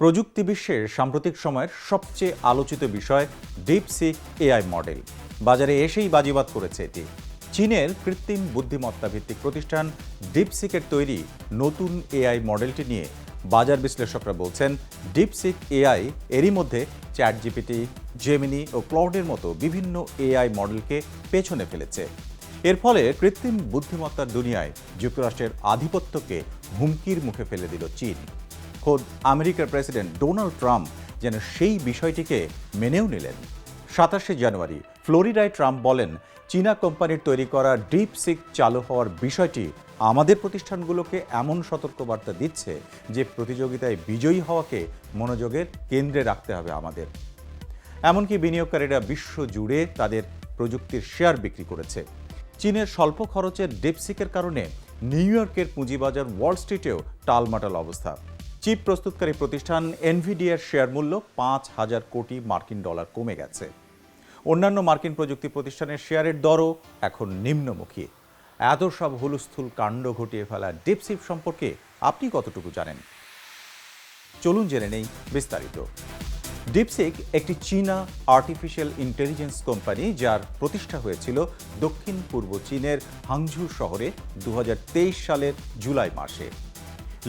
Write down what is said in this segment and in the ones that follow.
প্রযুক্তি বিশ্বের সাম্প্রতিক সময়ের সবচেয়ে আলোচিত বিষয় ডিপসিক এআই মডেল। বাজারে এসেই বাজিবাদ করেছে এটি। চীনের কৃত্রিম বুদ্ধিমত্তা ভিত্তিক প্রতিষ্ঠান ডিপসিকের তৈরি নতুন এআই মডেলটি নিয়ে বাজার বিশ্লেষকরা বলছেন ডিপসিক এআই এরই মধ্যে চ্যাট জিপিটি জেমিনি ও ক্লাউডের মতো বিভিন্ন এআই মডেলকে পেছনে ফেলেছে। এর ফলে কৃত্রিম বুদ্ধিমত্তার দুনিয়ায় যুক্তরাষ্ট্রের আধিপত্যকে হুমকির মুখে ফেলে দিল চীন। খোদ আমেরিকার প্রেসিডেন্ট ডোনাল্ড ট্রাম্প যেন সেই বিষয়টিকে মেনেও নিলেন। সাতাশে জানুয়ারি, ফ্লোরিডায় ট্রাম্প বলেন, চীনা কোম্পানির তৈরি করা ডিপ সিক চালু হওয়ার বিষয়টি আমাদের প্রতিষ্ঠানগুলোকে এমন সতর্কবার্তা দিচ্ছে যে প্রতিযোগিতায় বিজয়ী হওয়াকে মনোযোগের কেন্দ্রে রাখতে হবে আমাদের। এমনকি বিনিয়োগকারীরা বিশ্ব জুড়ে তাদের প্রযুক্তির শেয়ার বিক্রি করেছে। চীনের স্বল্প খরচের ডিপসিকের কারণে নিউ ইয়র্কের পুঁজিবাজার ওয়াল স্ট্রিটেও টালমাটাল অবস্থা। চিপ প্রস্তুতকারী প্রতিষ্ঠান এনভিডিয়ার শেয়ার মূল্য পাঁচ হাজার কোটি মার্কিন ডলার কমে গেছে। অন্যান্য মার্কিন প্রযুক্তি প্রতিষ্ঠানের শেয়ারের দরও এখন নিম্নমুখী। এত সব হুলস্থুল কাণ্ড ঘটিয়ে ফেলা ডিপসিপ সম্পর্কে আপনি কতটুকু জানেন? চলুন জেনে নেই বিস্তারিত। ডিপসিক একটি চীনা আর্টিফিশিয়াল ইন্টেলিজেন্স কোম্পানি যার প্রতিষ্ঠা হয়েছিল দক্ষিণ পূর্ব চীনের হাংঝু শহরে দু হাজার তেইশ সালের জুলাই মাসে।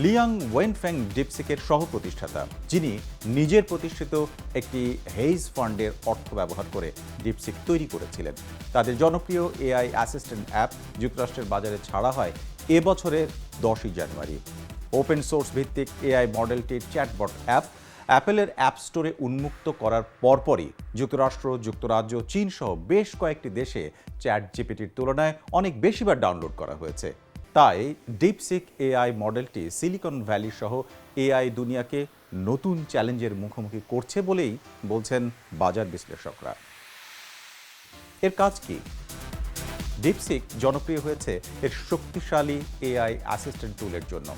লিয়াং ওয়েনফ্যাং ডিপসিকের সহ প্রতিষ্ঠাতা যিনি নিজের প্রতিষ্ঠিত একটি হেইজ ফান্ডের অর্থ ব্যবহার করে ডিপসিক তৈরি করেছিলেন। তাদের জনপ্রিয় এআই অ্যাসিস্ট্যান্ট অ্যাপ যুক্তরাষ্ট্রের বাজারে ছাড়া হয় এবছরের দশই জানুয়ারি। ওপেন সোর্স ভিত্তিক এআই মডেলটির চ্যাটবট অ্যাপ অ্যাপেলের অ্যাপ স্টোরে উন্মুক্ত করার পরপরই যুক্তরাষ্ট্র, যুক্তরাজ্য, চীন সহ বেশ কয়েকটি দেশে চ্যাট জিপিটির তুলনায় অনেক বেশিবার ডাউনলোড করা হয়েছে। তাই ডিপসিক এআই মডেলটি সিলিকন ভ্যালি সহ এআই দুনিয়াকে নতুন চ্যালেঞ্জের মুখোমুখি করছে বলেই বলছেন বাজার বিশ্লেষকরা। এর কাজ কি? ডিপসিক জনপ্রিয় হয়েছে এর শক্তিশালী এআই অ্যাসিস্ট্যান্ট টুলের জন্য।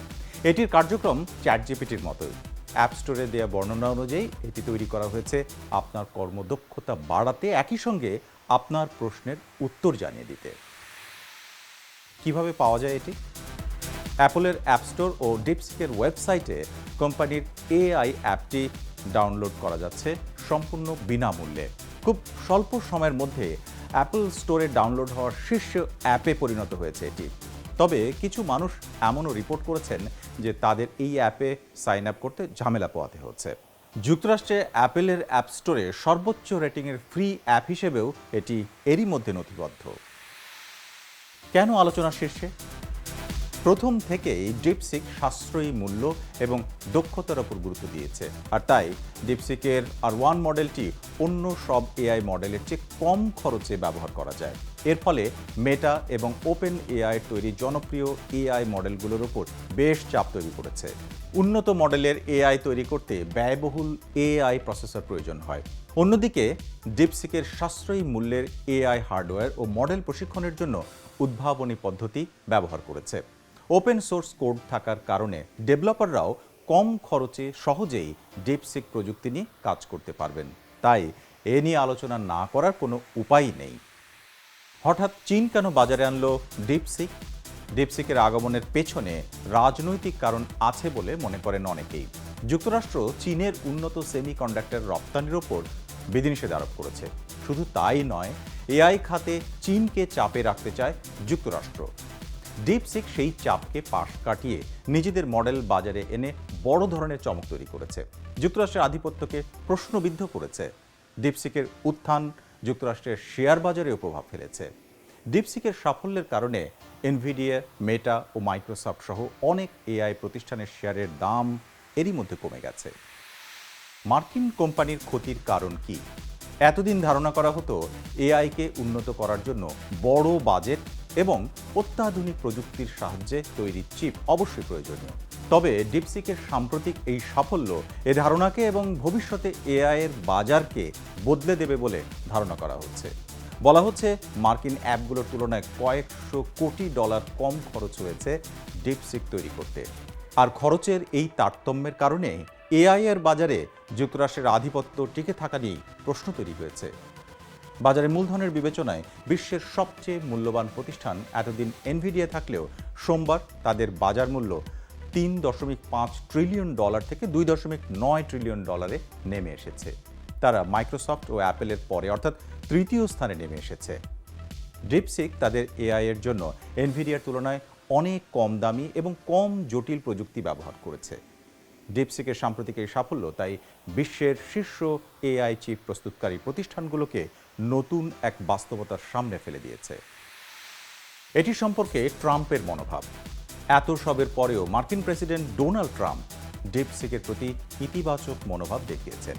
এটির কার্যক্রম চ্যাট জিপিটির মতোই। অ্যাপ স্টোরে দেওয়া বর্ণনা অনুযায়ী এটি তৈরি করা হয়েছে আপনার কর্মদক্ষতা বাড়াতে একই সঙ্গে আপনার প্রশ্নের উত্তর জানিয়ে দিতে। কীভাবে পাওয়া যায় এটি? অ্যাপলের অ্যাপ স্টোর ও ডিপসিকের ওয়েবসাইটে কোম্পানির এআই অ্যাপটি ডাউনলোড করা যাচ্ছে সম্পূর্ণ বিনামূল্যে। খুব স্বল্প সময়ের মধ্যে অ্যাপল স্টোরে ডাউনলোড হওয়ার শীর্ষ অ্যাপে পরিণত হয়েছে এটি। তবে কিছু মানুষ এমনও রিপোর্ট করেছেন যে তাদের এই অ্যাপে সাইন আপ করতে ঝামেলা পোয়াতে হচ্ছে। যুক্তরাষ্ট্রে অ্যাপেলের অ্যাপ স্টোরে সর্বোচ্চ রেটিংয়ের ফ্রি অ্যাপ হিসেবেও এটি এরই মধ্যে নথিবদ্ধ। কেন আলোচনা শীর্ষে প্রথম থেকেই ডিপসিক সাশ্রয়ী মূল্য এবং দক্ষতার উপর গুরুত্ব দিয়েছে। আর তাই ডিপসিকের আর ওয়ান মডেলটি অন্য সব এআই মডেলের চেয়ে কম খরচে ব্যবহার করা যায়। এর ফলে মেটা এবং ওপেন এআই তৈরি জনপ্রিয় এআই মডেলগুলোর উপর বেশ চাপ তৈরি করেছে। উন্নত মডেলের এআই তৈরি করতে ব্যয়বহুল এআই প্রসেসর প্রয়োজন হয়। অন্যদিকে, ডিপসিকের সাশ্রয়ী মূল্যের এআই হার্ডওয়্যার ও মডেল প্রশিক্ষণের জন্য উদ্ভাবনী পদ্ধতি ব্যবহার করেছে। ওপেন সোর্স কোড থাকার কারণে ডেভেলপাররাও কম খরচে সহজেই ডিপসিক প্রযুক্তি নিয়ে কাজ করতে পারবেন। তাই এ নিয়ে আলোচনা না করার কোনো উপায় নেই। হঠাৎ চীন কেন বাজারে আনলো ডিপসিক ডিপসিকের আগমনের পেছনে রাজনৈতিক কারণ আছে বলে মনে করেন অনেকেই। যুক্তরাষ্ট্র চীনের উন্নত সেমিকন্ডাক্টর রপ্তানির ওপর বিধিনিষেধ আরোপ করেছে। শুধু তাই নয়, এআই খাতে চীনকে চাপে রাখতে চায় যুক্তরাষ্ট্র। ডিপসিক সেই চাপকে পাশ কাটিয়ে নিজেদের মডেল বাজারে এনে বড় ধরনের চমক তৈরি করেছে। যুক্তরাষ্ট্রের আধিপত্যকে প্রশ্নবিদ্ধ করেছে। ডিপসিকের উত্থান যুক্তরাষ্ট্রের শেয়ার বাজারেও প্রভাব ফেলেছে। ডিপসিকের সাফল্যের কারণে এনভিডিয়া মেটা ও মাইক্রোসফট সহ অনেক এআই প্রতিষ্ঠানের শেয়ারের দাম এরই মধ্যে কমে গেছে। মার্কিন কোম্পানির ক্ষতির কারণ কি? এতদিন ধারণা করা হতো এআইকে উন্নত করার জন্য বড় বাজেট এবং অত্যাধুনিক প্রযুক্তির সাহায্যে তৈরি চিপ অবশ্যই প্রয়োজনীয়। তবে ডিপসিকের সাম্প্রতিক এই সাফল্য এ ধারণাকে এবং ভবিষ্যতে এআই এর বাজারকে বদলে দেবে বলে ধারণা করা হচ্ছে। বলা হচ্ছে, মার্কিন অ্যাপগুলোর তুলনায় কয়েকশো কোটি ডলার কম খরচ হয়েছে ডিপসিক তৈরি করতে। আর খরচের এই তারতম্যের কারণে এআই এর বাজারে যুক্তরাষ্ট্রের আধিপত্য টিকে থাকা নিয়েই প্রশ্ন তৈরি হয়েছে। বাজারে মূলধনের বিবেচনায় বিশ্বের সবচেয়ে মূল্যবান প্রতিষ্ঠান এতদিন এনভিডিয়া থাকলেও সোমবার তাদের বাজার মূল্য তিন দশমিক পাঁচ ট্রিলিয়ন ডলার থেকে দুই দশমিক নয় ট্রিলিয়ন ডলারে নেমে এসেছে। তারা মাইক্রোসফট ও অ্যাপেলের পরে অর্থাৎ তৃতীয় স্থানে নেমে এসেছে। ডিপসিক তাদের এআই এর জন্য এনভিডিয়ার তুলনায় অনেক কম দামি এবং কম জটিল প্রযুক্তি ব্যবহার করেছে। ডিপসিকের সাম্প্রতিক এই সাফল্য তাই বিশ্বের শীর্ষ এআই চিপ প্রস্তুতকারী প্রতিষ্ঠানগুলোকে নতুন এক বাস্তবতার সামনে ফেলে দিয়েছে। এটি সম্পর্কে ট্রাম্পের মনোভাব। এত সবের পরেও মার্কিন প্রেসিডেন্ট ডোনাল্ড ট্রাম্প ডিপসিকের প্রতি ইতিবাচক মনোভাব দেখিয়েছেন।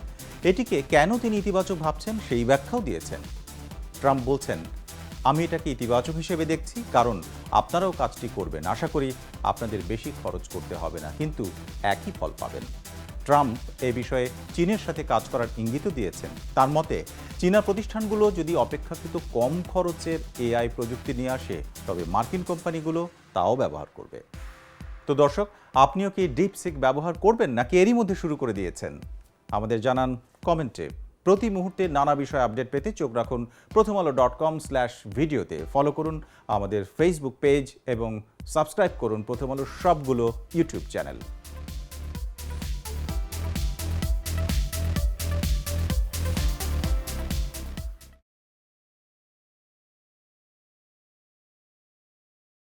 এটিকে কেন তিনি ইতিবাচক ভাবছেন সেই ব্যাখ্যাও দিয়েছেন। ট্রাম্প বলছেন, আমি এটাকে ইতিবাচক হিসেবে দেখছি, কারণ আপনারাও কাজটি করবেন। আশা করি আপনাদের বেশি খরচ করতে হবে না, কিন্তু একই ফল পাবেন। ট্রাম্প এ বিষয়ে চীনের সাথে কাজ করার ইঙ্গিতও দিয়েছেন। তার মতে, চীনা প্রতিষ্ঠানগুলো যদি অপেক্ষাকৃত কম খরচের এআই প্রযুক্তি নিয়ে আসে, তবে মার্কিন কোম্পানিগুলো তাও ব্যবহার করবে। তো দর্শক, আপনিও কি ডিপ সিক ব্যবহার করবেন নাকি এরই মধ্যে শুরু করে দিয়েছেন? আমাদের জানান কমেন্টে। প্রতি মুহূর্তে নানা বিষয় আপডেট পেতে চোখ রাখুন Prothom Alo dot com slash ভিডিওতে। ফলো করুন আমাদের ফেসবুক পেজ এবং সাবস্ক্রাইব করুন প্রথম আলোর সবগুলো ইউটিউব চ্যানেল